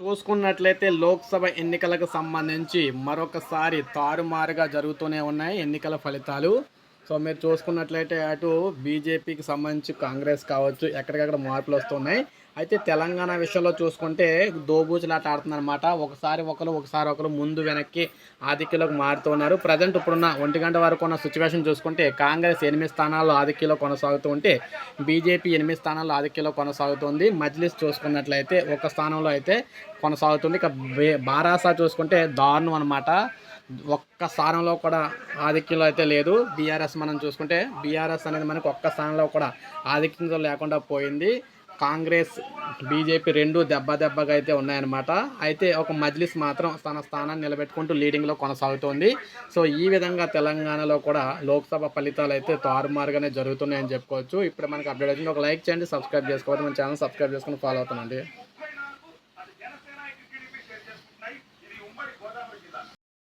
చూసుకున్నట్లయితే లోక్సభ ఎన్నికలకు సంబంధించి మరొకసారి తారుమారుగా జరుగుతూనే ఉన్నాయి ఎన్నికల ఫలితాలు. సో మీరు చూసుకున్నట్లయితే అటు బీజేపీకి సంబంధించి కాంగ్రెస్ కావచ్చు ఎక్కడికక్కడ మార్పులు వస్తున్నాయి. అయితే తెలంగాణ విషయంలో చూసుకుంటే దోబూచులాట ఆడుతుందన్నమాట. ఒకసారి ఒకరు ఒకసారి ఒకరు ముందు వెనక్కి ఆధిక్యంలోకి మారుతున్నారు ప్రజెంట్ ఇప్పుడున్న ఒంటి గంట వరకు ఉన్న సిచ్యువేషన్ చూసుకుంటే కాంగ్రెస్ ఎనిమిది స్థానాల్లో ఆధిక్యంలో కొనసాగుతూ ఉంటే బీజేపీ ఎనిమిది స్థానాల్లో ఆధిక్యంలో కొనసాగుతుంది. మజ్లిస్ చూసుకున్నట్లయితే ఒక స్థానంలో అయితే కొనసాగుతుంది. ఇక బారాసా చూసుకుంటే దారుణం అనమాట ఒక్క స్థానంలో కూడా ఆధిక్యంలో అయితే లేదు. బీఆర్ఎస్ మనం చూసుకుంటే బీఆర్ఎస్ అనేది మనకు ఒక్క స్థానంలో కూడా ఆధిక్యంతో లేకుండా పోయింది. కాంగ్రెస్ బీజేపీ రెండు దెబ్బ దెబ్బగా అయితే ఉన్నాయన్నమాట. అయితే ఒక మజ్లిస్ మాత్రం తన స్థానాన్ని నిలబెట్టుకుంటూ లీడింగ్లో కొనసాగుతోంది. సో ఈ విధంగా తెలంగాణలో కూడా లోక్సభ ఫలితాలు అయితే తారుమారుగానే జరుగుతున్నాయని చెప్పుకోవచ్చు. ఇప్పుడు మనకి అప్డేట్ వచ్చింది ఒక లైక్ చేయండి సబ్స్క్రైబ్ చేసుకోవాలి మన ఛానల్ సబ్స్క్రైబ్ చేసుకుని ఫాలో అవుతానండి